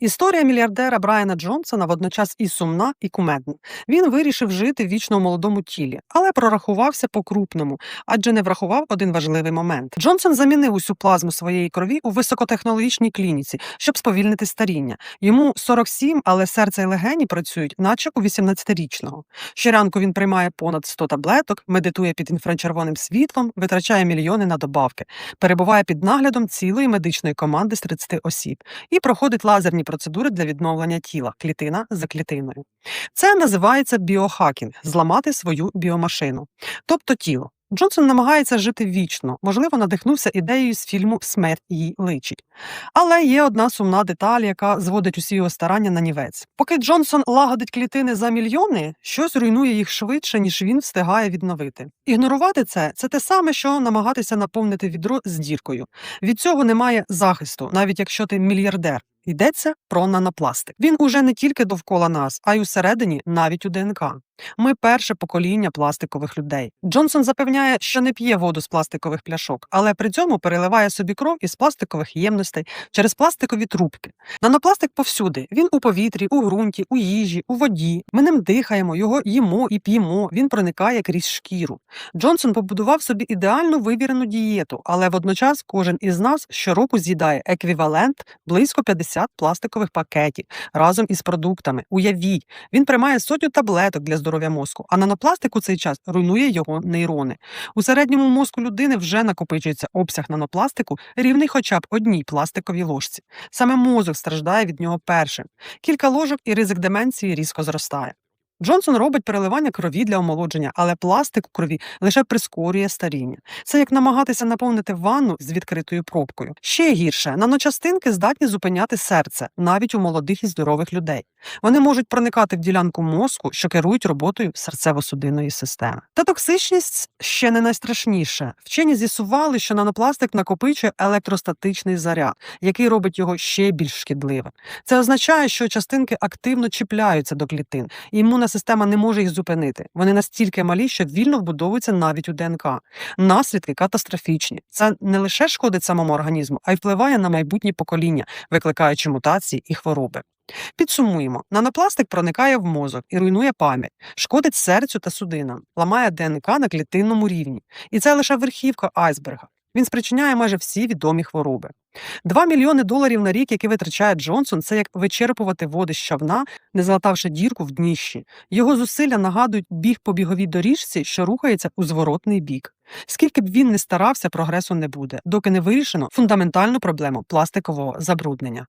Історія мільярдера Брайана Джонсона водночас і сумна, і кумедна. Він вирішив жити вічно у молодому тілі, але прорахувався по-крупному, адже не врахував один важливий момент. Джонсон замінив усю плазму своєї крові у високотехнологічній клініці, щоб сповільнити старіння. Йому 47, але серце і легені працюють, наче у 18-річного. Щоранку він приймає понад 100 таблеток, медитує під інфрачервоним світлом, витрачає мільйони на добавки, перебуває під наглядом цілої медичної команди з 30 осіб і проходить лазерні процедури для відновлення тіла клітина за клітиною. Це називається біохакінг зламати свою біомашину, тобто тіло. Джонсон намагається жити вічно, можливо, надихнувся ідеєю з фільму Смерть їй личить. Але є одна сумна деталь, яка зводить усі його старання на нівець. Поки Джонсон лагодить клітини за мільйони, щось руйнує їх швидше, ніж він встигає відновити. Ігнорувати це це те саме, що намагатися наповнити відро з діркою. Від цього немає захисту, навіть якщо ти мільярдер. Йдеться про нанопластик. Він уже не тільки довкола нас, а й усередині, навіть у ДНК. Ми перше покоління пластикових людей. Джонсон запевняє, що не п'є воду з пластикових пляшок, але при цьому переливає собі кров із пластикових ємностей через пластикові трубки. Нанопластик повсюди. Він у повітрі, у ґрунті, у їжі, у воді. Ми ним дихаємо, його їмо і п'ємо. Він проникає крізь шкіру. Джонсон побудував собі ідеальну вивірену дієту, але водночас кожен із нас щороку з'їдає еквівалент близько 50 пластикових пакетів разом із продуктами. Уявіть, він приймає сотню таблеток для здоров'я мозку, а нанопластик у цей час руйнує його нейрони. У середньому мозку людини вже накопичується обсяг нанопластику, рівний хоча б одній пластиковій ложці. Саме мозок страждає від нього першим. Кілька ложок і ризик деменції різко зростає. Джонсон робить переливання крові для омолодження, але пластик у крові лише прискорює старіння. Це як намагатися наповнити ванну з відкритою пробкою. Ще гірше, наночастинки здатні зупиняти серце навіть у молодих і здорових людей. Вони можуть проникати в ділянку мозку, що керують роботою серцево-судинної системи. Та токсичність ще не найстрашніше. Вчені з'ясували, що нанопластик накопичує електростатичний заряд, який робить його ще більш шкідливим. Це означає, що частинки активно чіпляються до клітин, і імунна система не може їх зупинити. Вони настільки малі, що вільно вбудовуються навіть у ДНК. Наслідки катастрофічні. Це не лише шкодить самому організму, а й впливає на майбутні покоління, викликаючи мутації і хвороби. Підсумуємо, нанопластик проникає в мозок і руйнує пам'ять, шкодить серцю та судинам, ламає ДНК на клітинному рівні. І це лише верхівка айсберга. Він спричиняє майже всі відомі хвороби. Два мільйони доларів на рік, які витрачає Джонсон, це як вичерпувати води з щавна, не залатавши дірку в дніщі. Його зусилля нагадують біг по біговій доріжці, що рухається у зворотний бік. Скільки б він не старався, прогресу не буде, доки не вирішено фундаментальну проблему пластикового забруднення.